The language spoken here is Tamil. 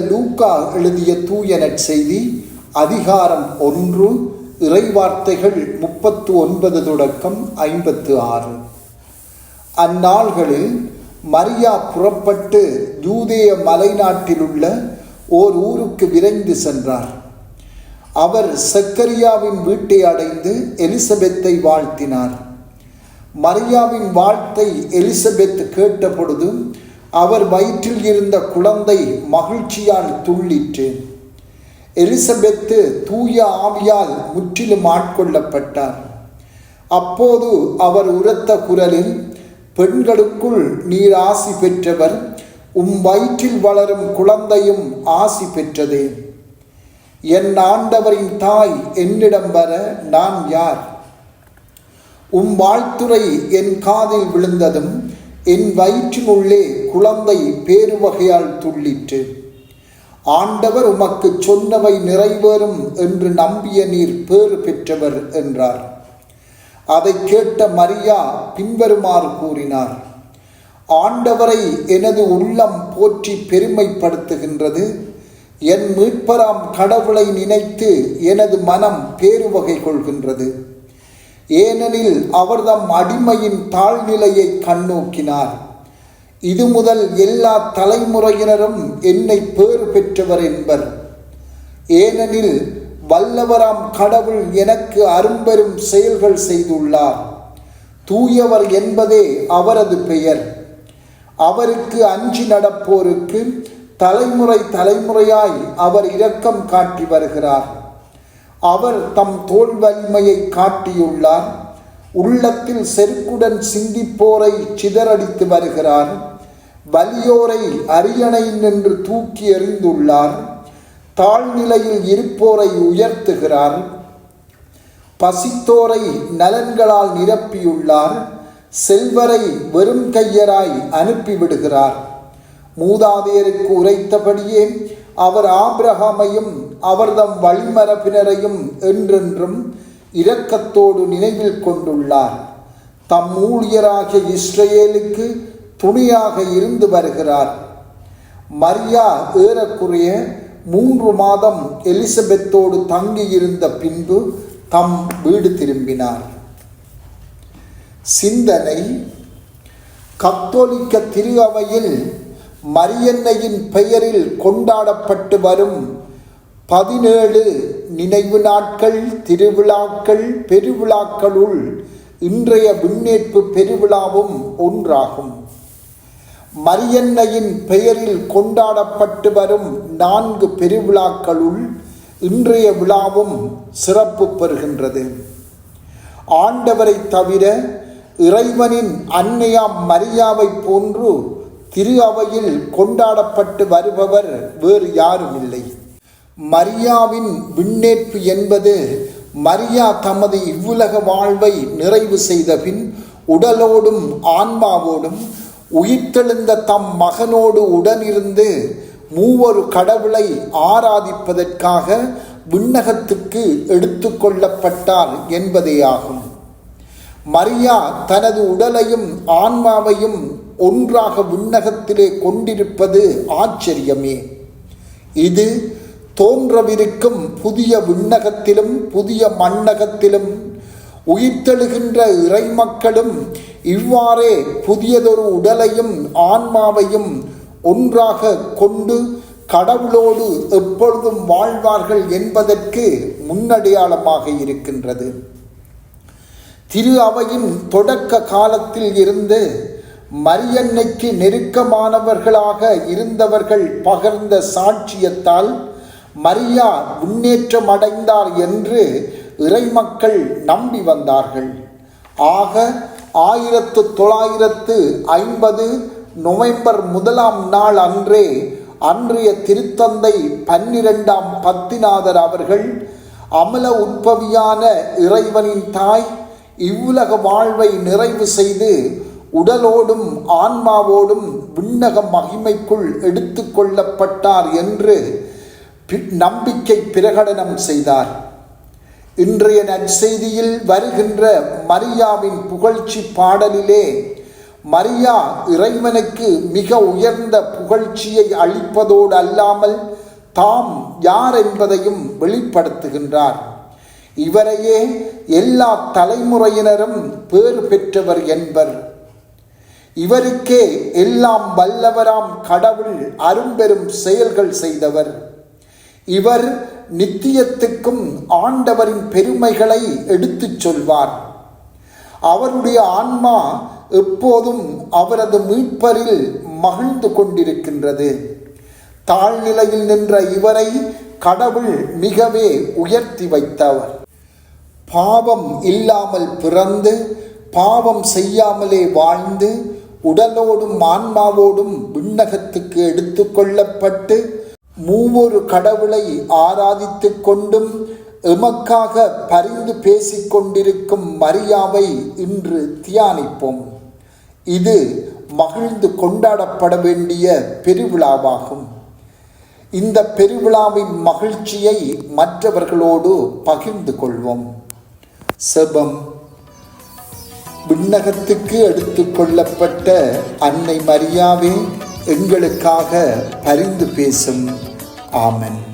லூக்கா எழுதிய தூய நற்செய்தி அதிகாரம் ஒன்று இறைவார்த்தைகள் முப்பத்து ஒன்பது தொடக்கம் ஐம்பத்து ஆறு. அந்நாள்களில் மரியா புறப்பட்டு யூதேய மலைநாட்டிலுள்ள ஓர் ஊருக்கு விரைந்து சென்றார். அவர் சக்கரியாவின் வீட்டை அடைந்து எலிசபெத்தை வாழ்த்தினார். மரியாவின் வாழ்த்தை எலிசபெத் கேட்டபொழுது அவர் வயிற்றில் இருந்த குழந்தை மகிழ்ச்சியால் துள்ளிற்று. எலிசபெத்து தூய ஆவியால் முற்றிலும் ஆட்கொள்ளப்பட்டார். அப்போது அவர் உரத்த குரலில் பெண்களுக்குள் நீர் ஆசி பெற்றவர் உம் வயிற்றில் வளரும் குழந்தையும் ஆசி பெற்றதே. என் ஆண்டவரின் தாய் என்னிடம் வர நான் யார்? உம் வாழ்த்துரை என் காதில் விழுந்ததும் என் வயிற்றினுள்ளே குழந்தை பேருவகையால் துள்ளிற்று. ஆண்டவர் உமக்கு சொன்னவை நிறைவேறும் என்று நம்பிய நீர் பேறு பெற்றவர் என்றார். அதை கேட்ட மரியா பின்வருமாறு கூறினார் ஆண்டவரை எனது உள்ளம் போற்றி பெருமைப்படுத்துகின்றது. என் மீட்பராம் கடவுளை நினைத்து எனது மனம் பேருவகை கொள்கின்றது. ஏனெனில் அவர்தம் அடிமையின் தாழ்நிலையை கண்ணோக்கினார். இது முதல் எல்லா தலைமுறையினரும் என்னை பேறு பெற்றவர் என்பர். ஏனெனில் வல்லவராம் கடவுள் எனக்கு அரும்பெரும் செயல்கள் செய்துள்ளார். தூயவர் என்பதே அவரது பெயர். அவருக்கு அஞ்சி நடப்போருக்கு தலைமுறை தலைமுறையாய் அவர் இரக்கம் காட்டி வருகிறார். அவர் தம் தோல் வலிமையை காட்டியுள்ளார். உள்ளத்தில் செருக்குடன் சிந்திப்போரை சிதறடித்து வருகிறார். வலியோரை அரியணை நின்று தூக்கி எறிந்துள்ளார். தாழ்நிலையில் இருப்போரை உயர்த்துகிறார். பசித்தோரை நலன்களால் நிரப்பியுள்ளார். செல்வரை வெறும் கையராய் அனுப்பிவிடுகிறார். மூதாதையருக்கு உரைத்தபடியே அவர் ஆபிரகாமையும் அவர்தம் வழிமரபினரையும் என்றென்றும் இரக்கத்தோடு நினைவில் கொண்டுள்ளார். தம் ஊழியராகிய இஸ்ரேலுக்கு துணையாக இருந்து வருகிறார். மரியா ஏறக்குறைய மூன்று மாதம் எலிசபெத்தோடு தங்கியிருந்த பின்பு தம் வீடு திரும்பினார். சிந்தனை. கத்தோலிக்க திருஅவையில் மரியன்னையின் பெயரில் கொண்டாடப்பட்டு வரும் பதினேழு நினைவு நாட்கள் திருவிழாக்கள் பெருவிழாக்களுள் இன்றைய விண்ணேற்பு பெருவிழாவும் ஒன்றாகும். மரியன்னையின் பெயரில் கொண்டாடப்பட்டு வரும் நான்கு பெருவிழாக்களுள் இன்றைய விழாவும் சிறப்பு பெறுகின்றது. ஆண்டவரை தவிர இறைவனின் அன்னையாம் மரியாவை போன்று திரு அவையில் கொண்டாடப்பட்டு வருபவர் வேறு யாரும் இல்லை மரியாவின் விண்ணேற்பு என்பது மரியா தமது இவ்வுலக வாழ்வை நிறைவு செய்த பின் உடலோடும் ஆன்மாவோடும் உயிர்த்தெழுந்த தம் மகனோடு உடனிருந்து மூவொரு கடவுளை ஆராதிப்பதற்காக விண்ணகத்துக்கு எடுத்து கொள்ளப்பட்டார் என்பதேயாகும். மரியா தனது உடலையும் ஆன்மாவையும் ஒன்றாக விண்ணகத்திலே கொண்டிருப்பது ஆச்சரியமே. இது தோன்றவிருக்கும் புதிய விண்ணகத்திலும் புதிய மண்ணகத்திலும் உயிர்த்தெழுகின்ற இறைமக்களும் இவ்வாறே புதியதொரு உடலையும் ஆன்மாவையும் ஒன்றாக கொண்டு கடவுளோடு எப்பொழுதும் வாழ்வார்கள் என்பதற்கு முன்னடையாளமாக இருக்கின்றது. திரு அவையின் தொடக்க காலத்தில் இருந்து மரியன்னைக்கு நெருக்கமானவர்களாக இருந்தவர்கள் பகர்ந்த சாட்சியத்தால் மரியா முன்னேற்றம் அடைந்தார் என்று இறைமக்கள் நம்பி வந்தார்கள். ஆக ஆயிரத்து தொள்ளாயிரத்து ஐம்பது நவம்பர் முதலாம் நாள் அன்றே அன்றைய திருத்தந்தை பன்னிரெண்டாம் பத்திநாதர் அவர்கள் அமல உட்பவியான இறைவனின் தாய் இவ்வுலக வாழ்வை நிறைவு செய்து உடலோடும் ஆன்மாவோடும் விண்ணக மகிமைக்குள் எடுத்து கொள்ளப்பட்டார் என்று நம்பிக்கை பிரகடனம் செய்தார். இன்றைய நற்செய்தியில் வருகின்ற மரியாவின் புகழ்ச்சி பாடலிலே மரியா இறைவனுக்கு மிக உயர்ந்த புகழ்ச்சியை அளிப்பதோடு அல்லாமல் தாம் யார் என்பதையும் வெளிப்படுத்துகின்றார். இவரையே எல்லா தலைமுறையினரும் பேறு பெற்றவர் என்பர். இவருக்கே எல்லாம் வல்லவராம் கடவுள் அரும்பெரும் செயல்கள் செய்தவர். இவர் நித்தியத்துக்கும் ஆண்டவரின் பெருமைகளை எடுத்துச் சொல்வார். அவருடைய ஆன்மா எப்போதும் அவரது மீட்பரில் மகிழ்ந்து கொண்டிருக்கின்றது. தாழ்நிலையில் நின்ற இவரை கடவுள் மிகவே உயர்த்தி வைத்தவர். பாவம் இல்லாமல் பிறந்து பாவம் செய்யாமலே வாழ்ந்து உடலோடும் ஆன்மாவோடும் விண்ணகத்துக்கு எடுத்துக்கொள்ளப்பட்டு மூவொரு கடவுளை ஆராதித்து கொண்டும் எமக்காக பரிந்து பேசிக் கொண்டிருக்கும் மரியாவை இன்று தியானிப்போம். இது மகிழ்ந்து கொண்டாடப்பட வேண்டிய பெருவிழாவாகும். இந்த பெருவிழாவின் மகிழ்ச்சியை மற்றவர்களோடு பகிர்ந்து கொள்வோம். செபம். விண்ணகத்துக்கு எடுத்துக்கொள்ளப்பட்ட அன்னை மரியாவே எங்களுக்காக பரிந்து பேசும். Amen.